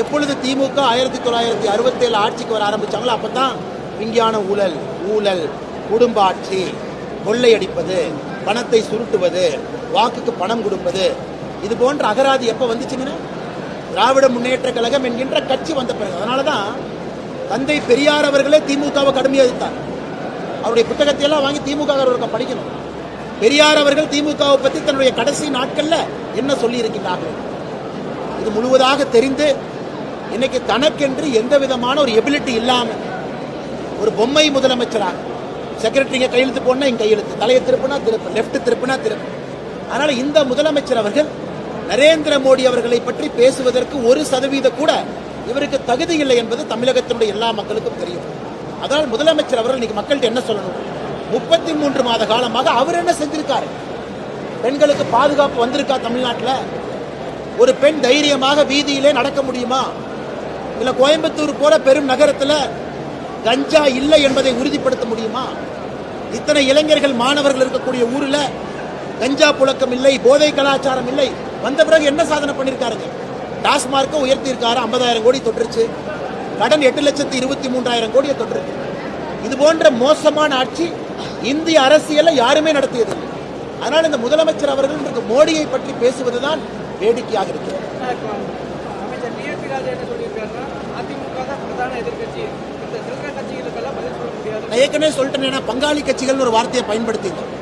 எப்பொழுது திமுக ஆயிரத்தி தொள்ளாயிரத்தி அறுபத்தி ஏழு ஆட்சிக்கு வர ஆரம்பிச்சாங்களோ அப்பதான் விஞ்ஞான ஊழல் ஊழல் குடும்ப ஆட்சி கொள்ளையடிப்பது பணத்தை சுருட்டுவது வாக்குக்கு பணம் கொடுப்பது இது போன்ற அகராதி எப்போ வந்துச்சுங்கன்னா திராவிட முன்னேற்ற கழகம் என்கின்ற கட்சி வந்த பிறகு. அதனால தான் தந்தை பெரியார் அவர்களே திமுகவை கடுமையாக எதிர்த்தார். அவருடைய புத்தகத்தை எல்லாம் வாங்கி திமுக படிக்கணும். பெரியார் அவர்கள் திமுகவை பற்றி தன்னுடைய கடைசி நாட்களில் என்ன சொல்லியிருக்கின்றார்கள்? இது முழுவதாக தெரிந்து இன்னைக்கு தனக்கென்று எந்த விதமான ஒரு எபிலிட்டி இல்லாமல் ஒரு பொம்மை முதலமைச்சராக செக்ரட்டரிங்க கையெழுத்து போனால் என் கையெழுத்து தலையை திருப்பினா திருப்பு லெஃப்ட் திருப்பினா திருப்பு. அதனால் இந்த முதலமைச்சர் அவர்கள் நரேந்திர மோடி அவர்களை பற்றி பேசுவதற்கு ஒரு சதவீத கூட இவருக்கு தகுதி இல்லை என்பது தமிழகத்தினுடைய எல்லா மக்களுக்கும் தெரியும். அதனால் முதலமைச்சர் அவர்கள் இன்னைக்கு மக்கள்கிட்ட என்ன சொல்லணும்? முப்பத்தி மூன்று மாத காலமாக அவர் என்ன செஞ்சிருக்காரு? பெண்களுக்கு பாதுகாப்பு வந்திருக்கா தமிழ்நாட்டில்? ஒரு பெண் தைரியமாக வீதியிலே நடக்க முடியுமா? இல்ல கோயம்புத்தூர் போல பெரும் நகரத்துல கஞ்சா இல்லை என்பதை உறுதிப்படுத்த முடியுமா? இத்தனை இளைஞர்கள் மாணவர்கள் இருக்கக்கூடிய ஊர்ல கஞ்சா புழக்கம் இல்லை போதை கலாச்சாரம் இல்லை. வந்த பிறகு என்ன சாதனை பண்ணிருக்காருங்க? டாஸ்மார்க்க உயர்த்தி இருக்காரு ஐம்பதாயிரம் கோடி தொட்டுருச்சு கடன் எட்டு லட்சத்தி இருபத்தி மூன்றாயிரம் கோடியை தொட்டிருக்கு இது போன்ற மோசமான ஆட்சி இந்திய அரசியலை யாருமே நடத்தியதில்லை. அதனால் இந்த முதலமைச்சர் அவர்கள் இன்றைக்கு மோடியை பற்றி பேசுவதுதான் வேடிக்கையாக இருக்கிறது. ராஜா என்ன சொல்லியிருக்காருன்னா அதிமுக தான் பிரதான எதிர்க்கட்சி. இந்த சிறுக கட்சிகளுக்கெல்லாம் பதில் சொல்ல முடியாது. நான் ஏற்கனவே சொல்லிட்டேன் பங்காளி கட்சிகள்னு ஒரு வார்த்தையை பயன்படுத்தியிருந்தேன்